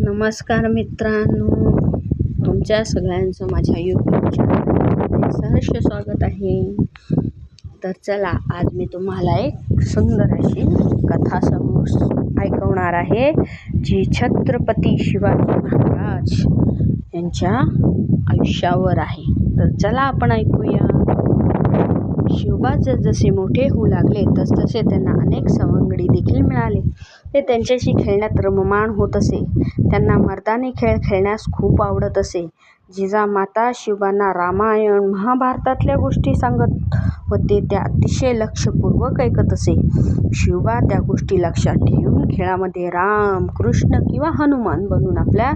नमस्कार मित्रांनो. तुमच्या सगळ्यांचं माझ्या यूट्यूब चॅनलमध्ये सहर्ष स्वागत आहे. तर चला आज मी तुम्हाला एक सुंदर अशी कथा समोर ऐकवणार आहे जी छत्रपती शिवाजी महाराज यांच्या आयुष्यावर आहे. तर चला आपण ऐकूया. शिवबा जसजसे मोठे होऊ लागले तसतसे त्यांना अनेक सवंगडी देखील मिळाले. ते त्यांच्याशी खेळण्यात रममाण होत असे. त्यांना मर्दानी खेळ खेळण्यास खूप आवडत असे. जिजामाता शिवांना रामायण महाभारतातल्या गोष्टी सांगत होते त्या अतिशय लक्षपूर्वक ऐकत असे. शिवबा त्या गोष्टी लक्षात ठेवून खेळामध्ये राम कृष्ण किंवा हनुमान बनून आपल्या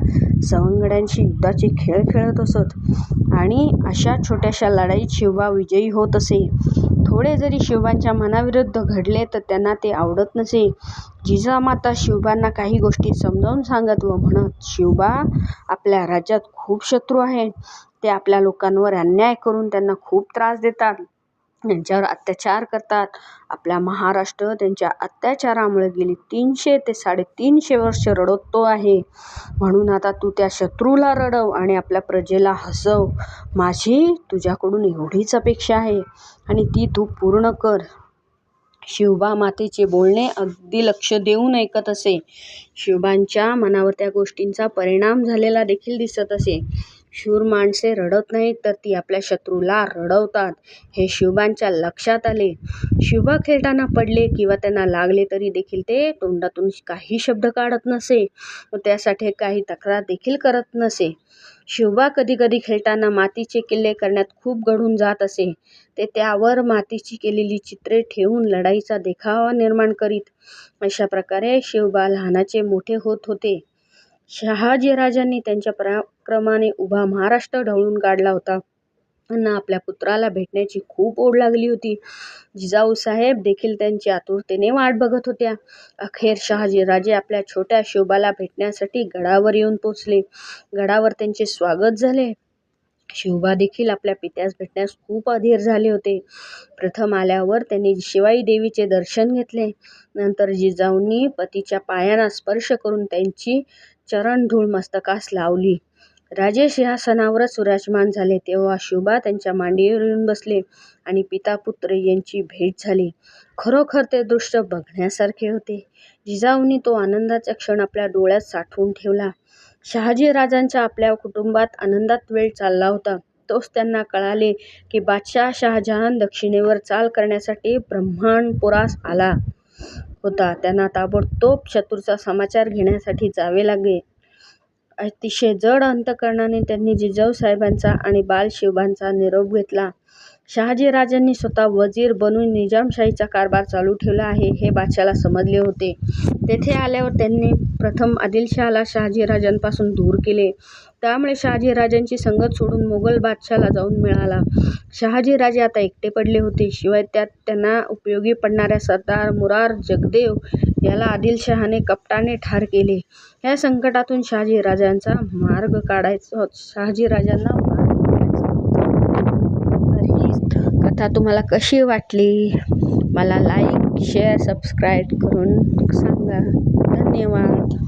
सवंगड्यांशी युद्धाचे खेळ खेळत असत. आणि अशा छोट्याशा लढाईत शिवबा विजयी होत असे. थोडे जरी शिवबांच्या मनाविरुद्ध घडले तर त्यांना ते आवडत नसे. जिजामाता शिवबांना काही गोष्टी समजावून सांगत व म्हणत शिवबा आपल्या राज्यात खूप शत्रू आहेत. ते आपल्या लोकांवर अन्याय करून त्यांना खूप त्रास देतात. त्यांच्यावर अत्याचार करतात. आपला महाराष्ट्र त्यांच्या अत्याचारामुळे गेली तीनशे ते साडेतीनशे वर्ष रडतो आहे. म्हणून आता तू त्या शत्रूला रडव आणि आपल्या प्रजेला हसव. माझी तुझ्याकडून एवढीच अपेक्षा आहे आणि ती तू पूर्ण कर. शिवबा मातेचे बोलणे अगदी लक्ष देऊन ऐकत असे. शिवबांच्या मनावर त्या गोष्टींचा परिणाम झालेला देखील दिसत असे. शूर माणसे रडत नाहीत तर ती आपल्या शत्रूला रडवतात. हे शिवबांच्या लक्षात आले. शिवबा खेळताना पडले किंवा त्यांना लागले तरी देखील ते तोंडातून काही शब्द काढत नसे व त्यासाठी काही तक्रार देखील करत नसे. शिवबा कधीकधी खेळताना मातीचे किल्ले करण्यात खूप गढून जात असे. ते त्यावर मातीची केलेली चित्रे ठेवून लढाईचा देखावा निर्माण करीत अशा प्रकारे शिवबा लहानाचे मोठे होत होते. शहाजीराजांनी त्यांच्या पराक्रमाने उभा महाराष्ट्र ढवळून काढला होता. त्यांना आपल्या पुत्राला भेटण्याची खूप ओढ लागली होती. जिजाऊसाहेब देखील त्यांची आतुरतेने वाट बघत होत्या. अखेर शहाजीराजे आपल्या छोट्या शिवबाला भेटण्यासाठी गडावर येऊन पोचले गडावर त्यांचे स्वागत झाले. शिवबा देखील आपल्या पित्यास भेटण्यास खूप अधीर झाले होते. प्रथम आल्यावर त्यांनी शिवाई देवीचे दर्शन घेतले. नंतर जिजाऊंनी पतीच्या पायांना स्पर्श करून त्यांची चरणधूळ मस्तकास लावली. राजे सणावरच विराजमान झाले. तेव्हा शिवबा त्यांच्या मांडीवर येऊन बसले आणि पिता पुत्र यांची भेट झाली. खरोखर ते दृश्य बघण्यासारखे होते. जिजाऊंनी तो आनंदाचा क्षण आपल्या डोळ्यात साठवून ठेवला. शहाजीराजांचा आपल्या कुटुंबात आनंदात वेळ चालला होता. तोच त्यांना कळाले की बादशाह शहाजहान दक्षिणेवर चाल करण्यासाठी ब्रह्मणपुरास आला होता. त्यांना ताबडतोब शत्रूचा समाचार घेण्यासाठी जावे लागले. अतिशय जड अंतकरणाने त्यांनी जिजाऊ साहेबांचा आणि बालशिवबांचा निरोप घेतला. शहाजीराजांनी स्वतः वजीर बनून निजामशाहीचा कारभार चालू ठेवला आहे हे बादशाला समजले होते. तेथे आल्यावर त्यांनी प्रथम आदिलशहाला शहाजीराजांपासून दूर केले. त्यामुळे शहाजीराजांची संगत सोडून मोगल बादशाला जाऊन मिळाला. शहाजीराजे आता एकटे पडले होते. शिवाय त्यात त्यांना उपयोगी पडणाऱ्या सरदार मुरार जगदेव याला आदिलशहाने कपटाने ठार केले. या संकटातून शहाजीराजांचा मार्ग काढायचा शहाजीराजांना मार्ग काढायचा तर ही कथा तुम्हाला कशी वाटली? मला लाईक शेअर सबस्क्राईब करून सांगा. धन्यवाद.